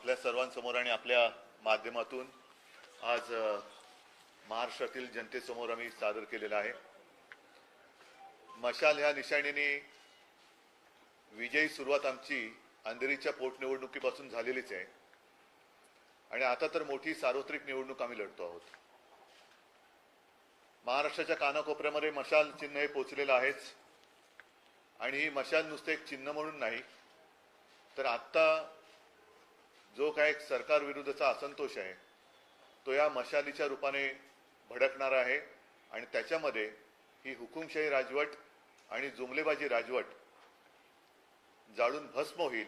आपल्या सर्वांसमोर आणि आपल्या माध्यमातून आज महाराष्ट्रातील जनतेसमोर आम्ही सादर केलेला आहे. मशाल ह्या निशाणीने विजयी सुरुवात आमची अंधेरीच्या पोटनिवडणुकीपासून झालेलीच आहे. आणि आता तर मोठी सार्वत्रिक निवडणूक आम्ही लढतो आहोत. महाराष्ट्राच्या कानाकोपऱ्यामध्ये मशाल चिन्ह हे पोचलेलं आहेच. आणि ही मशाल नुसतं एक चिन्ह म्हणून नाही तर आत्ता जो काय सरकार विरुद्धचा असंतोष आहे तो या मशालीच्या रूपाने भडकणार आहे आणि त्याच्यामध्ये ही हुकुमशाही राजवट आणि जुमलेबाजी राजवट जाळून भस्म होईल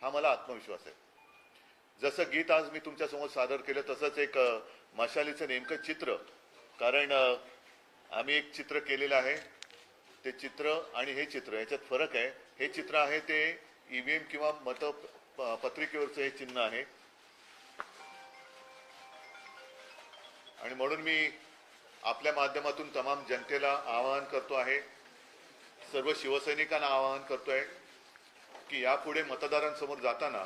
हा मला आत्मविश्वास आहे. जसं गीत आज मी तुमच्यासमोर सादर केलं तसंच एक मशालीचं नेमकं चित्र. कारण आम्ही एक चित्र केलेलं आहे. ते चित्र आणि हे चित्र याच्यात फरक आहे. हे चित्र आहे ते ईव्हीएम किंवा मत पत्रिकेवरचं हे चिन्ह आहे. आणि म्हणून मी आपल्या माध्यमातून तमाम जनतेला आवाहन करतो आहे सर्व शिवसैनिकांना आवाहन करतोय की यापुढे मतदारांसमोर जाताना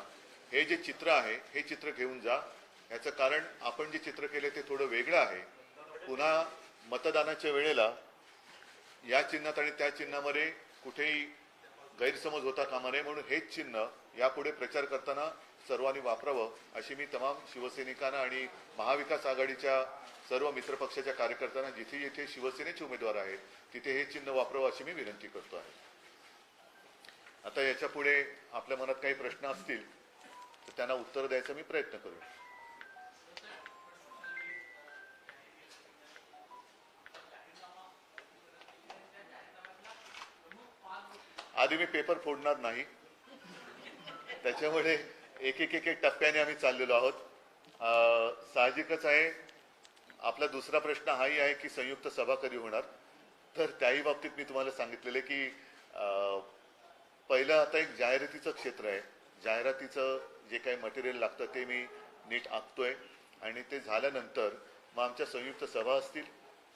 हे जे चित्र आहे हे चित्र घेऊन जा. याचं कारण आपण जे चित्र केले ते थोडं वेगळं आहे. पुन्हा मतदानाच्या वेळेला या चिन्हात आणि त्या चिन्हामध्ये कुठेही गैरसमज होता कामा नये म्हणून हेच चिन्ह यापुढे प्रचार करताना सर्वांनी वापरावं अशी मी तमाम शिवसैनिकांना आणि महाविकास आघाडीच्या सर्व मित्रपक्षाच्या कार्यकर्त्यांना जिथे जिथे शिवसेनेचे उमेदवार आहेत तिथे हे चिन्ह वापरावं अशी मी विनंती करतो आहे. आता याच्यापुढे आपल्या मनात काही प्रश्न असतील तर त्यांना उत्तर द्यायचा मी प्रयत्न करू आधी मी पेपर फोडणार नाही. त्याच्यामुळे एक एक एक एक टप्प्याने आम्ही चाललेलो आहोत. साहजिकच आहे आपला दुसरा प्रश्न हाही आहे की संयुक्त सभा कधी होणार? तर त्याही बाबतीत मी तुम्हाला सांगितलेलं आहे की पहिलं आता एक जाहिरातीचं क्षेत्र आहे. जाहिरातीचं जे काही मटेरियल लागतं ते मी नीट आखतोय. आणि ते झाल्यानंतर मग आमच्या संयुक्त सभा असतील.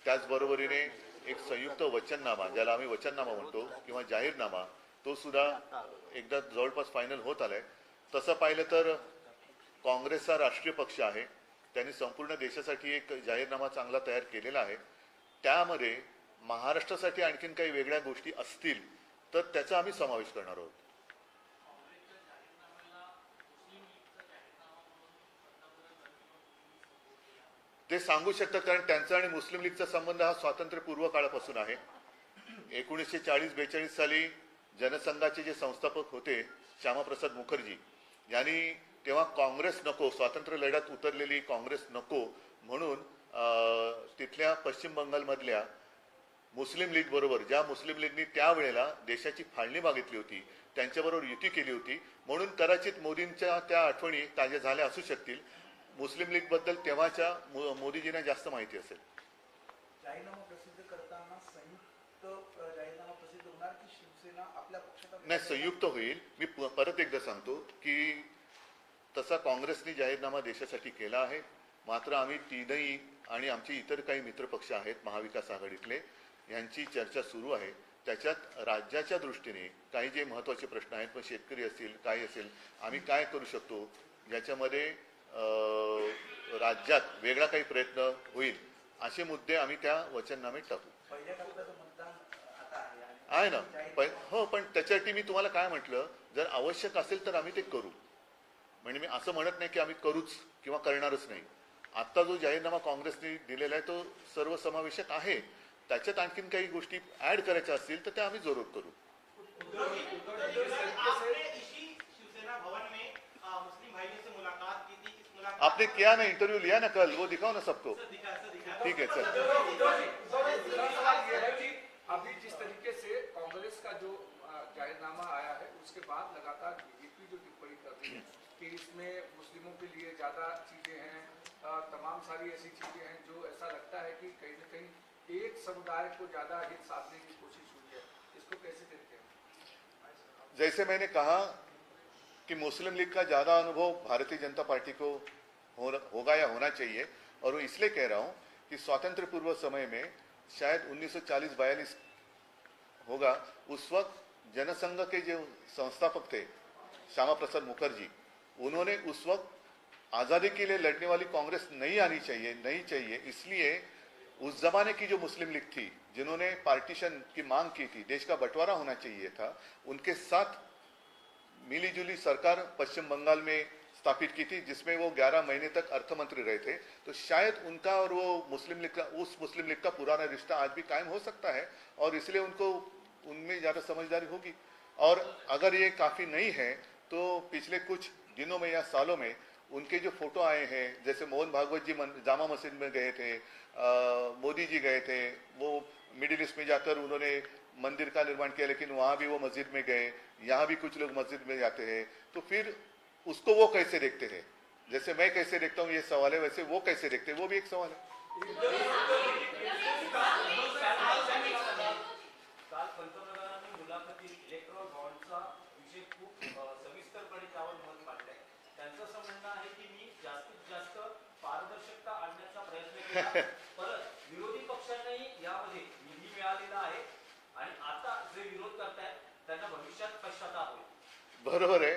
त्याचबरोबरीने एक संयुक्त वचननामा ज्याला आम्ही वचननामा म्हणतो किंवा जाहीरनामा तो सुद्धा एकदा जवळपास फायनल होत आलाय. तसं पाहिलं तर काँग्रेसचा राष्ट्रीय पक्ष आहे. त्यांनी संपूर्ण देशासाठी एक जाहीरनामा चांगला तयार केलेला आहे. त्यामध्ये महाराष्ट्रासाठी आणखीन काही वेगळ्या गोष्टी असतील तर त्याचा आम्ही समावेश करणार आहोत. ते सांगू शकतात कारण त्यांचा आणि मुस्लिम लीगचा संबंध हा स्वातंत्र्यपूर्व काळापासून आहे. एकोणीसशे चाळीस बेचाळीस साली जनसंघाचे जे संस्थापक होते श्यामाप्रसाद मुखर्जी यांनी तेव्हा काँग्रेस नको स्वातंत्र्य लढ्यात उतरलेली काँग्रेस नको म्हणून अं, तिथल्या पश्चिम बंगालमधल्या मुस्लिम लीग बरोबर ज्या मुस्लिम लीगनी त्यावेळेला देशाची फाळणी मागितली होती त्यांच्याबरोबर युती केली होती म्हणून कदाचित मोदींच्या त्या आठवणी ताज्या झाल्या असू शकतील. मुस्लिम लीगबद्दल तेव्हाच्या मोदीजींना जास्त माहिती असेल जाहीरनामा प्रसिद्ध करताना संयुक्त अ, जाहीरनामा प्रसिद्ध होणार की शिवसेना आपल्या पक्षात नाही संयुक्त होईल. मी प- परत एकदा सांगतो की तसा काँग्रेसने जाहीरनामा देशासाठी केला आहे. मात्र आम्ही तीनही आणि आमचे इतर काही मित्रपक्ष आहेत महाविकास आघाडीतले यांची चर्चा सुरू आहे. त्याच्यात राज्याच्या दृष्टीने काही जे महत्त्वाचे प्रश्न आहेत मग शेतकरी असतील काही असेल आम्ही काय करू शकतो याच्यामध्ये राज्यात वेगळा काही प्रयत्न होईल असे मुद्दे आम्ही त्या वचननामे टाकू. आहे ना. पण हो पण त्याच्यासाठी मी तुम्हाला काय म्हटलं? जर आवश्यक असेल तर आम्ही ते करू. म्हणजे मी असं म्हणत नाही की आम्ही करूच किंवा करणारच नाही. आत्ता जो जाहीरनामा काँग्रेसने दिलेला आहे तो सर्वसमावेशक आहे. त्याच्यात आणखीन काही गोष्टी ऍड करायच्या असतील तर त्या आम्ही जरूर करू. आपने किया ना इंटरव्यू लिया ना कल? वो दिखाओ ना सबको. ठीक है चल. अभी जिस तरीके से कांग्रेस का जो जाहिरनामा आया है, उसके बाद लगातार बीजेपी जो टिप्पणी कर रही है कि इसमें मुस्लिमों के लिए ज़्यादा चीज़ें हैं तमाम सारी ऐसी चीज़ें हैं जो ऐसा लगता है कि कहीं ना कहीं एक समुदाय को ज़्यादा हित साधने की कोशिश हुई है। इसको कैसे देखते हैं? जैसे मैंने कहा कि मुस्लिम लीग का ज़्यादा अनुभव भारतीय जनता पार्टी को होगा या होना चाहिए, और वो इसलिए कह रहा हूँ कि स्वातंत्र पूर्व समय में शायद 1940-42 होगा, उस वक्त जनसंघ के जो संस्थापक थे, श्यामा प्रसाद मुखर्जी, उन्होंने उस वक्त आज़ादी के लिए लड़ने वाली कांग्रेस नहीं आनी चाहिए, नहीं चाहिए, इसलिए उस जमाने की जो मुस्लिम लीग थी, जिन्होंने पार्टीशन की मांग की थी, देश का बंटवारा होना चाहिए था, उनके साथ मिलीजुली सरकार पश्चिम बंगाल में स्थापित की थी, जिसमें वो 11 महीने तक अर्थमंत्री रहे थे। तो शायद उनका और वो मुस्लिम लीग का, उस मुस्लिम लीग का पुराना रिश्ता आज भी कायम हो सकता है, और इसलिए उनको उनमें ज़्यादा समझदारी होगी। और अगर ये काफ़ी नहीं है तो पिछले कुछ दिनों में या सालों में उनके जो फ़ोटो आए हैं, जैसे मोहन भागवत जी जामा मस्जिद में गए थे मोदी जी गए थे, वो मिडिल ईस्ट में जाकर उन्होंने मंदिर का निर्माण किया, लेकिन वहाँ भी वो मस्जिद में गए, यहाँ भी कुछ लोग मस्जिद में जाते हैं। तो फिर उसको वो कैसे देखते हैं जैसे मैं कैसे देखता हूँ ये सवाल है वैसे वो कैसे देखते हैं? वो भी एक सवाल है। काल पंतप्रधानांनी मुलाखतीत इलेक्ट्रॉल बॉन्डचा विषय खूप अ, सविस्तरपणे त्यावर मत मांडलंय त्यांचं असं म्हणणं आहे की मी जास्तीत जास्त पारदर्शकता आणण्याचा प्रयत्न केला परत विरोधी पक्षांनाही यामध्ये निधी मिळालेला आहे आणि आता जे विरोध करतायत त्यांना भविष्यात पश्चाताप होईल बरोबर आहे.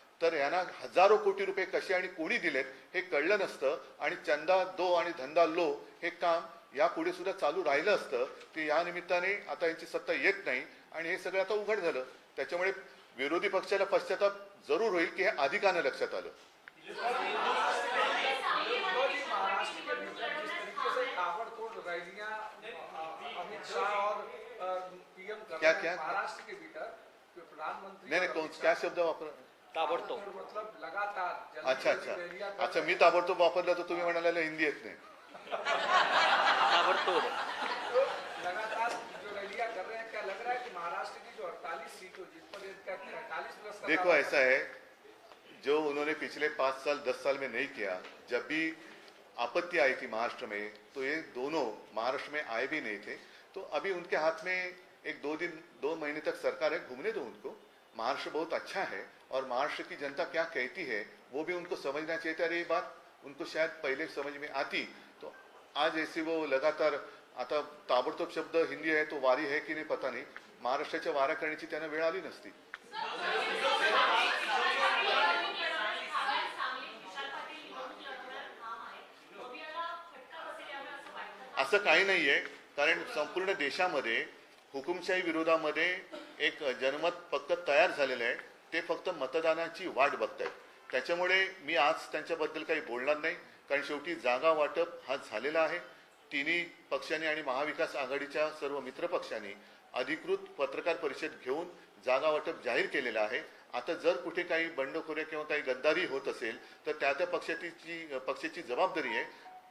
तर यांना हजारो कोटी रुपये कसे आणि कोणी दिलेत हे कळलं नसतं. आणि चंदा दो आणि धंदा लो हे काम यापुढे सुद्धा चालू राहिलं असतं. की या निमित्ताने आता यांची सत्ता येत नाही. आणि हे सगळं आता उघड झालं. त्याच्यामुळे विरोधी पक्षाला पश्चाताप जरूर होईल की हे अधिकानं लक्षात आलं. क्या- क्या? नाही नाही कौन क्या शब्द वापर ताबडतोब. मतलब लगातार अच्छा अच्छा. अच्छा मी। ताबडतोब वापरलं तर तुम्ही म्हणाला हिंदी येत नाही. ताबडतोब. तो लगातार जो रैलियाँ कर रहे हैं क्या लग रहा है कि महाराष्ट्र की जो 48 सीटों जिस पर इनका 43 प्लस का देखो ऐसा है जो उन्होंने पिछले पाँच साल दस साल में नहीं किया जब भी आपत्ति आई थी महाराष्ट्र में तो ये दोनों महाराष्ट्र में आए भी नहीं थे। तो अभी उनके हाथ में एक दो दिन दो महीने तक सरकार है घूमने दो उनको। महाराष्ट्र बहुत अच्छा है और महाराष्ट्र की जनता क्या कहती है वो भी उनको समझना चाहिए। था अरे ये बात उनको शायद पहले समझ में आती। तो आज ऐसे वो लगातार आता ताबडतोब शब्द हिंदी आहे तो वारी है की नाही पता नाही। महाराष्ट्राच्या वाऱ्या करण्याची त्यांना वेळ आली नसती। असं काही नाहीये कारण संपूर्ण देशामध्ये हुकुमशाही विरोधामध्ये एक जनमत फक्त तयार झालेलं आहे. ते फक्त मतदानाची वाट बघतायत. त्याच्यामुळे मी आज त्यांच्याबद्दल काही बोलणार नाही. कारण शेवटी जागा वाटप हा झालेला आहे. तिन्ही पक्षांनी आणि महाविकास आघाडीच्या सर्व मित्रपक्षांनी अधिकृत पत्रकार परिषद घेऊन जागा वाटप जाहीर केलेलं आहे. आता जर कुठे काही बंडखोऱ्या किंवा काही गद्दारी होत असेल तर त्या त्या पक्षाची पक्षाची जबाबदारी आहे.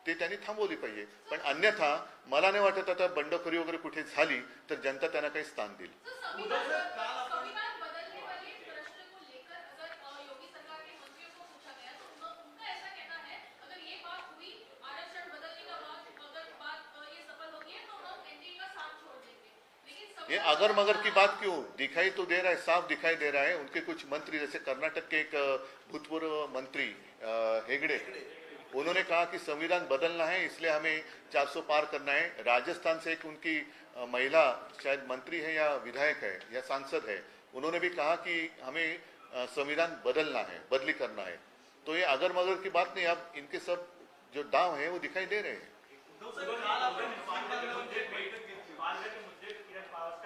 ते त्यांनी थांबवली पाहिजे. पण अन्यथा मला नाही वाटत आता बंडखोरी वगैरे कुठे झाली तर जनता त्यांना काही स्थान देईल. ये अगर मगर की बात क्यों? दिखाई तो दे रहा है, साफ़ दिखाई दे रहा है। उनके कुछ मंत्री, जैसे कर्नाटक के एक भूतपूर्व मंत्री हेगड़े, उन्होंने कहा कि संविधान बदलना है, इसलिए हमें 400 पार करना है। राजस्थान से एक उनकी महिला, शायद मंत्री है या विधायक है या सांसद है, उन्होंने भी कहा कि हमें संविधान बदलना है, बदली करना है। तो ये अगर मगर की बात नहीं, अब इनके सब जो दाव है, वो दिखाई दे रहे हैं।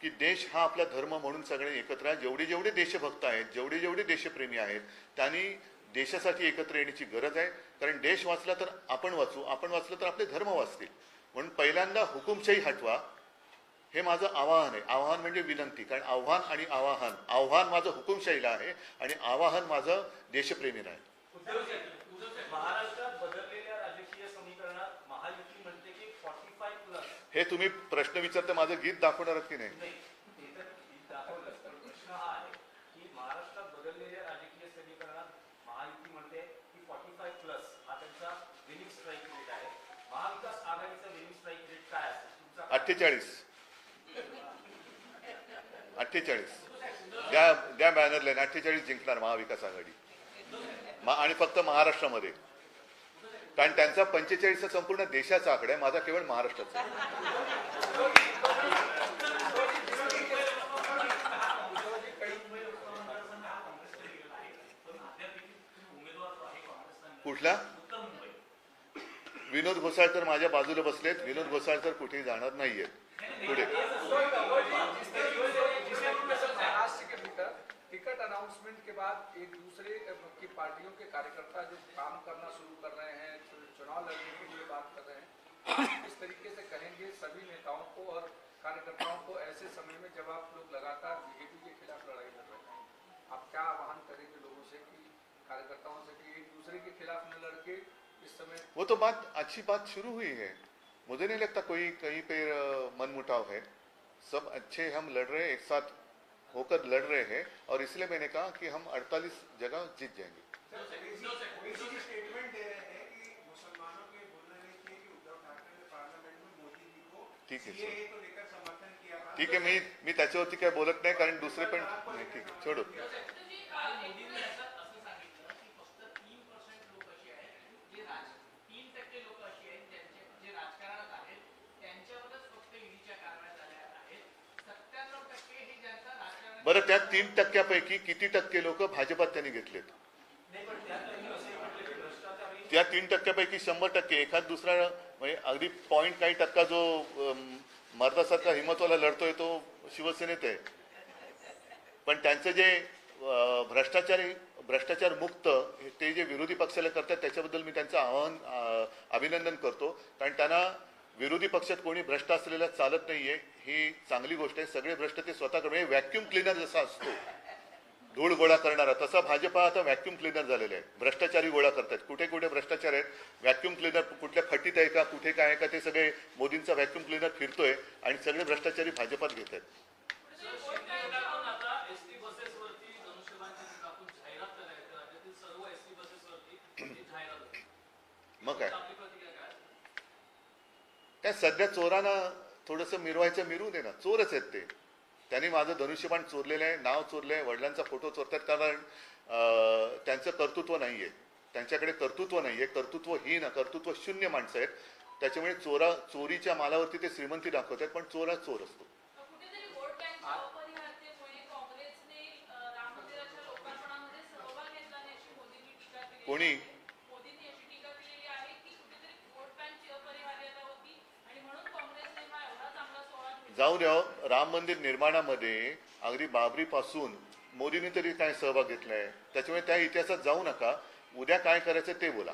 की देश हा आपला धर्म म्हणून सगळे एकत्र आहे. जेवढे जेवढे देशभक्त आहेत जेवढे जेवढे देशप्रेमी आहेत त्यांनी देशासाठी एकत्र येण्याची गरज आहे. कारण देश वाचला तर आपण वाचू आपण वाचलं तर आपले धर्म वाचतील. म्हणून पहिल्यांदा हुकुमशाही हटवा. हे माझं आवाहन आहे. आवाहन म्हणजे विनंती. कारण आव्हान आणि आवाहन. आव्हान माझं हुकुमशाहीला आहे आणि आवाहन माझं देशप्रेमीला आहे. हे तुम्ही प्रश्न विचारता माझं गीत दाखवणार आहात की नाही? अठ्ठेचाळीस. अठ्ठेचाळीस. द्या द्या बॅनर लाईन अठ्ठेचाळीस जिंकणार महाविकास आघाडी. आणि फक्त महाराष्ट्रामध्ये. कारण त्यांचा पंचेचाळीसचा संपूर्ण देशाचा आकडा आहे माझा केवळ महाराष्ट्राचा कुठला? विनोद घोसाळकर माझ्या बाजूला बसलेत. विनोद घोसाळकर कुठेही जाणार नाहीयेत. पुढे. महाराष्ट्र के टिकट अनाउंसमेंट के बाद एक दूसरे की पार्टियों के कार्यकर्ता जो काम करना शुरू दूसरे के खिलाफ न लड़के इस समय वो तो बात अच्छी बात शुरू हुई है। मुझे नहीं लगता कोई कहीं पे मनमुटाव है। सब अच्छे हम लड़ रहे हैं एक साथ होकर लड़ रहे हैं और इसलिए मैंने कहा कि हम 48 जगह जीत जाएँगे। स्टेटमेंट दे रहे हैं कि मुसलमानों के बोलना नहीं चाहिए कि उद्धव ठाकरे ने पार्लियामेंट में मोदी जी को ठीक है, ठीक आहे मी मी त्याच्यावरती काय बोलत नाही कारण दुसरे पण ठीक आहे छोडो। बरं त्या तीन टक्क्यापैकी किती टक्के लोक भाजपात त्यांनी घेतलेत? त्या तीन टक्क्यापैकी शंभर टक्के. एखाद दुसरा म्हणजे अगदी पॉईंट काही टक्का जो मर्दासारखा हिमतवाला लढतोय तो शिवसेनेत आहे. पण त्यांचं जे भ्रष्टाचारी भ्रष्टाचार मुक्त ते जे विरोधी पक्षाला करतात त्याच्याबद्दल मी त्यांचं आवाहन अभिनंदन करतो. कारण त्यांना विरोधी पक्षात कोणी भ्रष्ट असलेला चालत नाहीये ही चांगली गोष्ट आहे. सगळे भ्रष्ट ते स्वतःकडे व्हॅक्युम क्लिनर जसा असतो धूळ गोळा करणारा तसा भाजपा आता व्हॅक्युम क्लिनर झालेला आहे. भ्रष्टाचारी गोळा करतात कुठे कुठे भ्रष्टाचार आहेत? व्हॅक्युम क्लिनर कुठल्या खटीत आहे का? कुठे काय आहे का? ते सगळे मोदींचा व्हॅक्युम क्लिनर फिरतोय आणि सगळे भ्रष्टाचारी भाजपात घेत आहेत. मग काय? काय सध्या चोरांना थोडंसं मिरवायचं मिरवू दे ना चोरच आहेत ते. त्यांनी माझं धनुष्यबाण चोरलेलं आहे नाव चोरलं आहे वडिलांचा फोटो चोरतात कारण त्यांचं कर्तृत्व नाही आहे त्यांच्याकडे कर्तृत्व नाही आहे कर्तृत्वहीन कर्तृत्व शून्य माणसं आहेत. त्याच्यामुळे चोरा चोरीच्या मालावरती ते श्रीमंती दाखवतात पण चोरा चोर असतो. कुठेतरी वोट बँकच्या अपरिहार्यतेमुळे काँग्रेसने अ, राम मंदिराच्या लोकार्पणामध्ये सहभाग घेतला नाही अशी मोदींनी टीका केली कोणी? मोदींनी अशी टीका केलेली आहे की कुठेतरी वोट बँकची अपरिहार्यता होती आणि म्हणून काँग्रेसने हा एवढा जाऊ द्या राम मंदिर निर्माणामध्ये अगदी बाबरीपासून मोदींनी तरी काय सहभाग घेतलाय? त्याच्यामुळे त्या इतिहासात जाऊ नका. उद्या काय करायचं ते बोला.